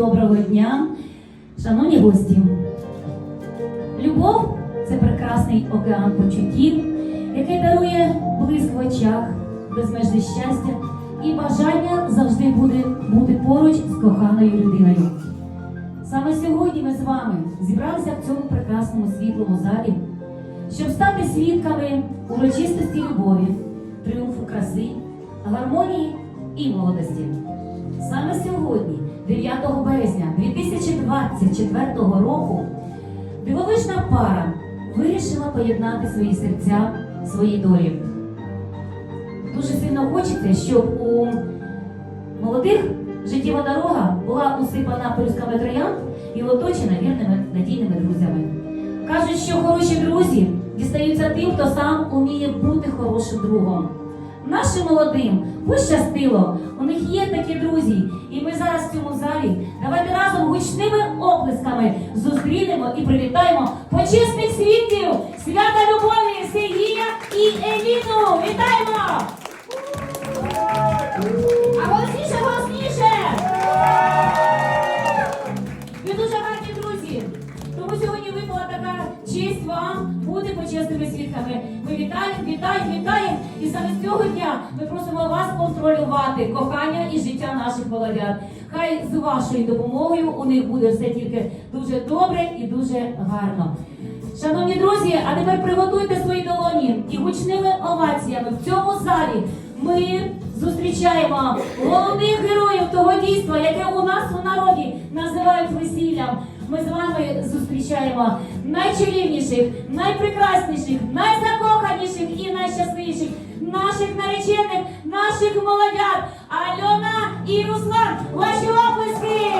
доброго дня, шановні гості. Любов це прекрасний океан почуттів, який дарує блиск в очах, безмежне щастя і бажання завжди буде бути поруч з коханою людиною. Саме сьогодні ми з вами зібралися в цьому прекрасному світлому залі, щоб стати свідками урочистості любові, тріумфу краси, гармонії і молодості. Саме сьогодні, 9 березня 2024 року, дивовижна пара вирішила поєднати свої серця, свої долі. Дуже сильно хочеться, щоб у молодих життєва дорога була усипана пелюсками троянд і оточена вірними надійними друзями. Кажуть, що хороші друзі дістаються тим, хто сам уміє бути хорошим другом. Нашим молодим пощастило, у них є такі друзі, і ми зараз в цьому залі давайте разом гучними оплесками зустрінемо і привітаємо почесних світів, свята любові Сергія і Еліну. Вітаємо! Контролювати кохання і життя наших молодят. Хай з вашою допомогою у них буде все тільки дуже добре і дуже гарно. Шановні друзі, а тепер приготуйте свої долоні і гучними оваціями в цьому залі ми зустрічаємо головних героїв того дійства, яке у нас у народі називають весіллям. Ми з вами зустрічаємо найчарівніших, найпрекрасніших, найзакоханіших і найщасливіших наших наречених, наших молодят. Альона і Руслан, ваші оплески!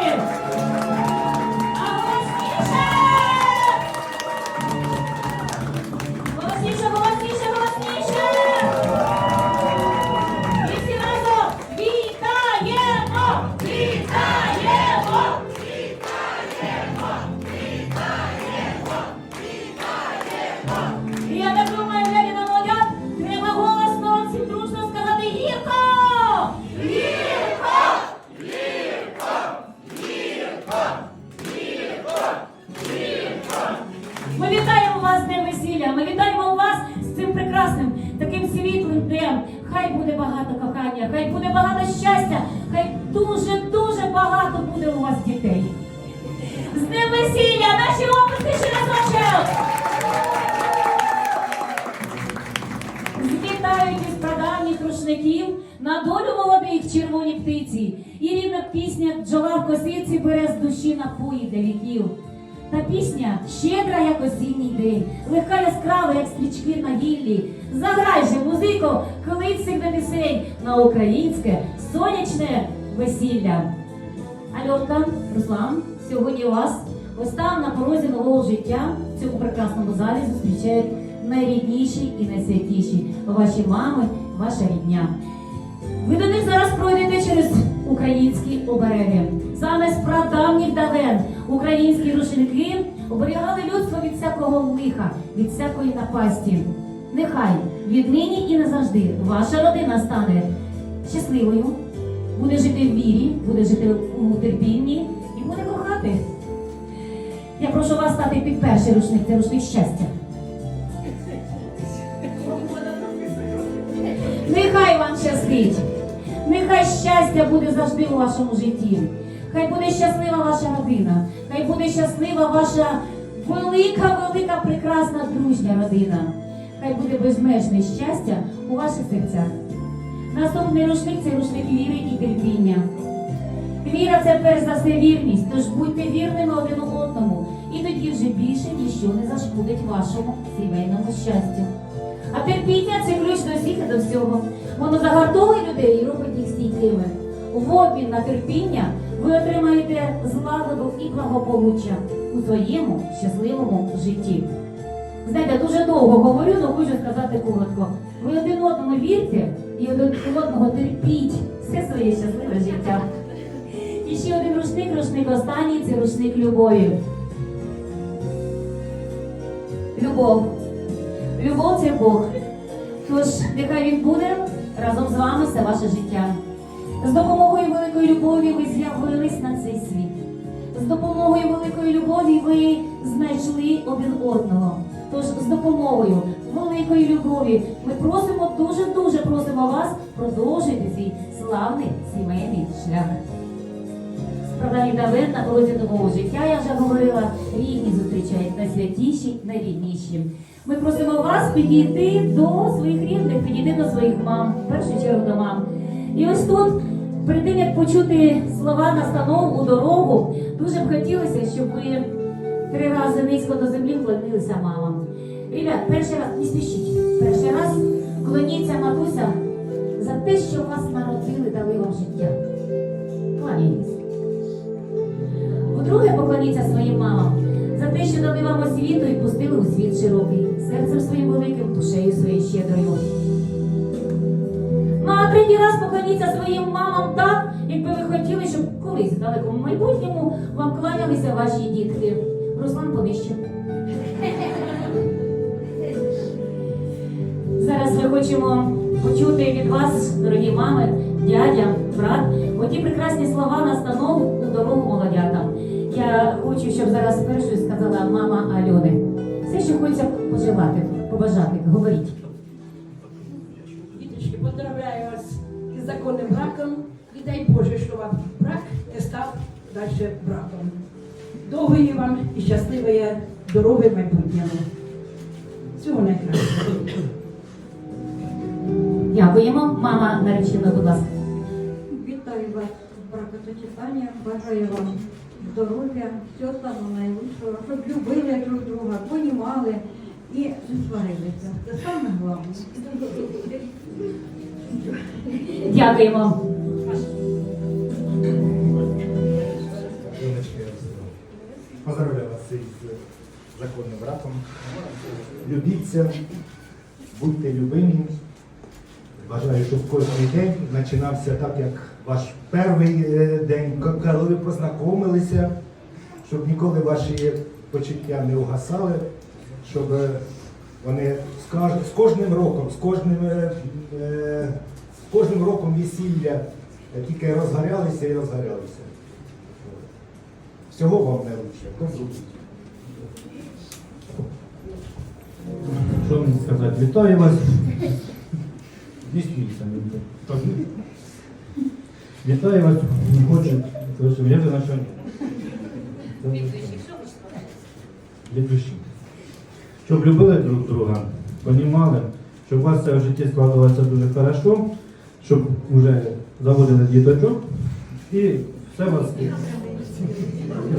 Хай буде багато кохання, хай буде багато щастя, хай дуже дуже багато буде у вас дітей. З днем весілля! Наші описки ще разочок! Звітають із прадавніх рушників на долю молодих червоні птиці. І рівна пісня бджола в косиці бере з душі напої для віків. Та пісня щедра, як осінній день, легка яскрава, як стрічки на гіллі. Заграй же, музико, клицик на пісень на українське сонячне весілля. Альонка, Руслан, сьогодні вас ось там на порозі нового життя в цьому прекрасному залі зустрічають найрідніші і найсвятіші ваші мами, ваша рідня. Ви до них зараз пройдете через українські обереги. Саме з прадавніх давен українські рушники оберігали людство від всякого лиха, від всякої напасті. Нехай віднині і назавжди ваша родина стане щасливою, буде жити в вірі, буде жити у терпінні і буде кохати. Я прошу вас стати під перший рушник, це рушник щастя. Нехай вам щастить. Нехай щастя буде завжди у вашому житті. Хай буде щаслива ваша родина. Хай буде щаслива ваша велика, велика, прекрасна дружня родина. Хай буде безмежне щастя у ваших серцях. Наступний рушник це рушник віри і терпіння. Віра це перш за все вірність, тож будьте вірними один одному, і тоді вже більше ніщо не зашкодить вашому сімейному щастю. А терпіння це ключ до всіх до всього. Воно загартовує людей і робить їх стійкими. В обмін на терпіння ви отримаєте злагоду і благополуччя у своєму щасливому житті. Знаєте, дуже довго говорю, але хочу сказати коротко. Ви один одному вірте і один одного терпіть все своє щасливе життя. І ще один рушник, рушник останній це рушник любові. Любов. Любов це Бог. Тож нехай він буде разом з вами все ваше життя. З допомогою великої любові ви з'явились на цей світ. з допомогою великої любові ви знайшли один одного. Тож з допомогою великої любові ми просимо, дуже-дуже просимо вас продовжити свій славний сімейний шлях. Справа давид на порозі нового життя, я вже говорила, рідні зустрічають найсвятіші, найрідніші. Ми просимо вас підійти до своїх рідних, підійти до своїх мам, в першу чергу до мам. І ось тут, перед тим як почути слова настанов у дорогу, дуже б хотілося, щоб ви три рази низько до землі вклонилися мамам. Ребят, перший раз не спішіть. Перший раз клоніться матуся за те, що вас народили, дали вам життя. Кланяйтесь. По-друге, поклоніться своїм мамам за те, що дали вам освіту і пустили у світ широкий, серцем своїм великим, душею своєю щедрою. Ну а третій раз поклоніться своїм мамам так, якби ви хотіли, щоб колись в далекому майбутньому вам кланялися ваші дітки. Руслан понижче. Зараз ми хочемо почути від вас, дорогі мами, дядя, брат, оті прекрасні слова настанов у дорогу молодятам. Я хочу, щоб зараз першою сказала мама Альони. Хочеться пожелати, побажати, говоріть. Діточки, поздравляю вас із законним браком і дай Боже, що вам брак не став далі браком. Довгої вам і щасливої дороги в майбутньому. Всього найкращого. Дякуємо. Мама наречена, будь ласка. Вітаю вас з бракосочетанням, бажаю вам здоров'я, всього самого найкращого, щоб любили друг друга, понімали і не сварилися. Це саме головне. Дякуємо. Поздравляю вас із законним браком. Любіться, будьте любимі. Щоб кожен день починався так, як ваш перший е, день, коли ви познайомилися, щоб ніколи ваші почуття не угасали, щоб е, вони з кожним роком, з кожним, е, з кожним роком весілля тільки розгорялися і розгорялися. Всього вам найкраще. До зустрічі. Що мені сказати? Вітаю вас. Дійсно, Вітаю вас. Не хочу. Я за. Від душі. Щоб любили друг друга, понімали, щоб у вас все в житті складалося дуже хорошо, щоб вже заводили діточок і все вас.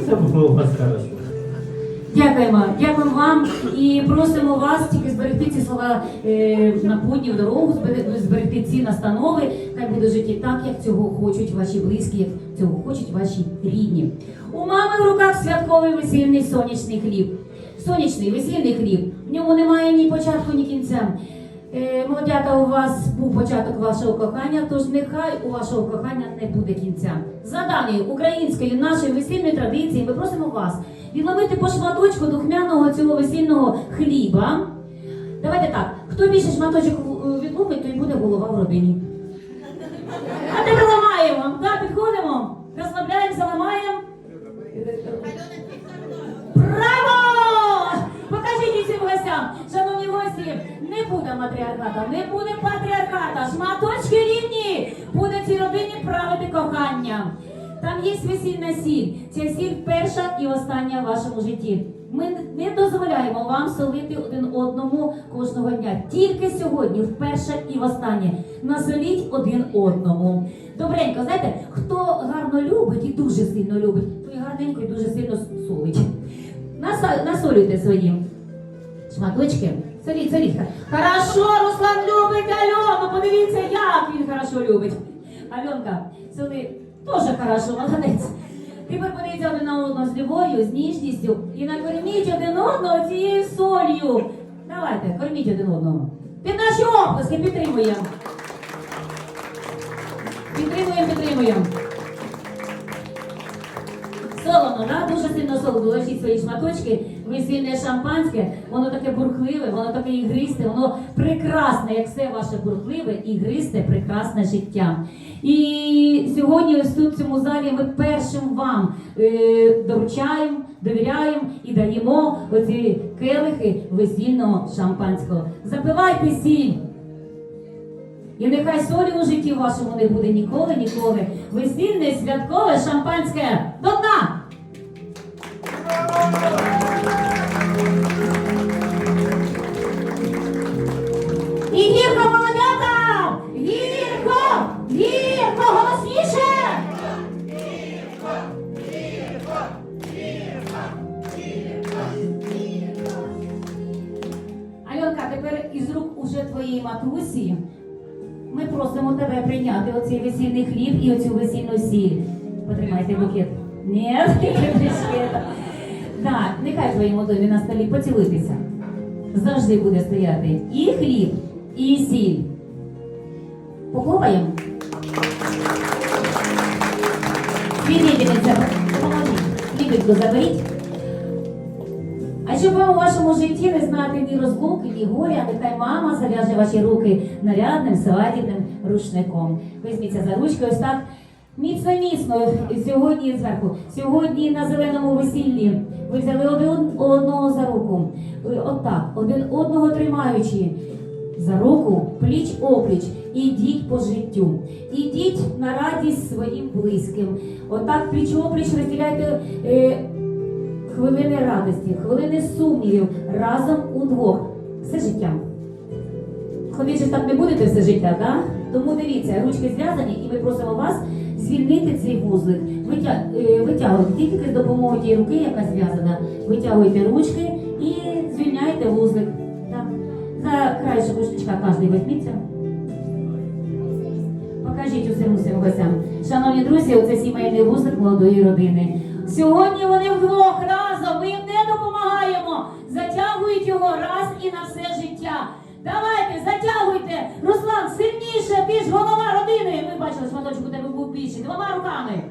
Все було у вас хорошо. Дякуємо, дякуємо вам і просимо вас тільки зберегти ці слова е, на в дорогу, збере- зберегти ці настанови. Хай буде в житті так, як цього хочуть ваші близькі, як цього хочуть ваші рідні. У мами в руках святковий весільний сонячний хліб. Сонячний весільний хліб. В ньому немає ні початку, ні кінця. Е, Молодята, у вас був початок вашого кохання, тож нехай у вашого кохання не буде кінця. За даною української нашої весільної традиції, ми просимо вас відловити по шматочку духмяного цього весільного хліба. Давайте так, хто більше шматочок е, відловить, то й буде голова в родині. А тепер ламаємо. Так, підходимо, розслабляємося, ламаємо. Браво! Покажіть усім гостям, шановні гості, не буде матріархата, не буде патріархата, шматочки рівні, буде цій родині правити кохання. Там є весільна сіль. Ця сіль і остання в вашому житті. Ми не дозволяємо вам солити один одному кожного дня. Тільки сьогодні, вперше і востаннє. Насоліть один одному. Добренько, знаєте, хто гарно любить і дуже сильно любить, той гарненько і дуже сильно солить. Насолюйте свої шматочки. Соліть, соліть. Хорошо, Руслан любить Альону. Подивіться, як він хорошо любить. Альонка, соли теж хорошо, молодець. Тепер подивіться один на одного з любов'ю, з ніжністю і накорміть один одного цією солью. Давайте, корміть один одного. Під наші оплески підтримуємо. Підтримуємо, підтримуємо. Солоно, да? дуже сильно солоно. Ложіть свої шматочки, весільне шампанське, воно таке бурхливе, воно таке ігристе, воно прекрасне, як все ваше бурхливе, ігристе, прекрасне життя. І сьогодні ось тут в цьому залі ми першим вам е, доручаємо, довіряємо і даємо оці келихи весільного шампанського. Запивайте сіль. І нехай солі у житті вашому не буде ніколи, ніколи. Весільне святкове шампанське до дна! Прийняти оцей весільний хліб і оцю весільну сіль. Потримайте букет. Ні, Так, нехай твоєму домі на столі поцілуйтеся. Завжди буде стояти і хліб, і сіль. Похлопаємо. Свідетельниця, поможіть. Заберіть. А щоб ви у вашому житті не знати ні розлуки, ні горя, нехай мама зав'яже ваші руки нарядним свадібним рушником. Візьміться за ручки, ось так. Міцно, міцно, сьогодні зверху. Сьогодні на зеленому весіллі ви взяли один одного за руку. Отак, один одного тримаючи за руку, пліч опліч, ідіть по життю. Ідіть на радість своїм близьким. Отак пліч опліч розділяйте. Е, Хвилини радості, хвилини сумнівів разом удвох. Все життя. Ходити так не будете все життя, так? Тому дивіться, ручки зв'язані, і ми просимо вас звільнити цей вузлик. Витя... е, Витягуйте тільки з допомогою тієї руки, яка зв'язана. Витягуйте ручки і звільняйте вузлик. Так. За краєшок рушничка кожен візьміться. Покажіть усім усім гостям. Шановні друзі, оце сімейний вузлик молодої родини. Сьогодні вони вдвох разом, ми їм не допомагаємо. Затягують його раз і на все життя. Давайте, затягуйте! Руслан, сильніше, ж голова родини. Ми бачили, шматочок у тебе був більший. Двома руками.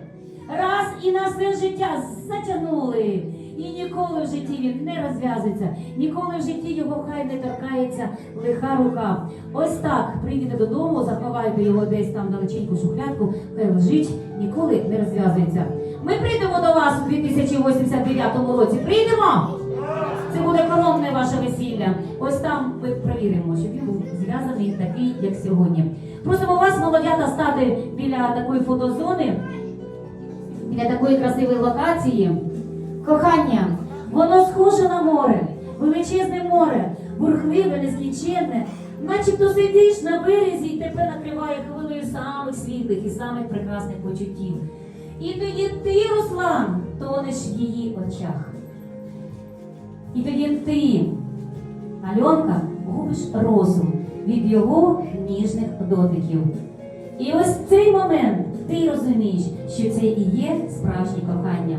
Раз і на все життя затягнули. І ніколи в житті він не розв'язується, ніколи в житті його хай не торкається лиха рука. Ось так прийдете додому, заховайте його десь там далеченьку шухлядку, хай лежить, ніколи не розв'язується. Ми прийдемо до вас у 2089 році. Прийдемо! Це буде коронне ваше весілля. Ось там ми перевіримо, щоб він був зв'язаний такий, як сьогодні. Просимо вас, молодята, стати біля такої фотозони, біля такої красивої локації. Кохання, воно схоже на море, величезне море, бурхливе, нескінченне, начебто сидиш на березі і тебе накриває хвилею самих світлих і самих прекрасних почуттів. І тоді ти, Руслан, тонеш в її очах. І тоді ти, Альонка, губиш розум від його ніжних дотиків. І ось в цей момент ти розумієш, що це і є справжнє кохання.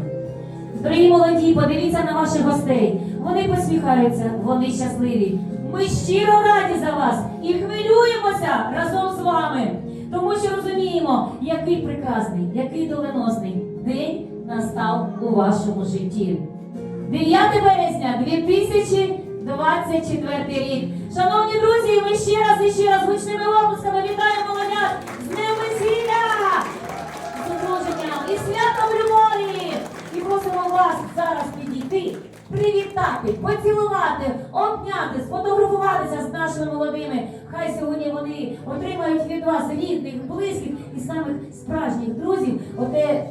Дорогі молоді, подивіться на ваших гостей. Вони посміхаються, вони щасливі. Ми щиро раді за вас і хвилюємося разом з вами, тому що розуміємо, який прекрасний, який доленосний день настав у вашому житті. 9 березня 2024 рік. Шановні друзі, ми ще раз і ще раз гучними оплесками вітаємо молодят з Днем весілля! З одруженням і святом любові! І просимо вас зараз підійти, привітати, поцілувати, обняти, сфотографуватися з нашими молодими. Хай сьогодні вони отримають від вас рідних, близьких і самих справжніх друзів. Оте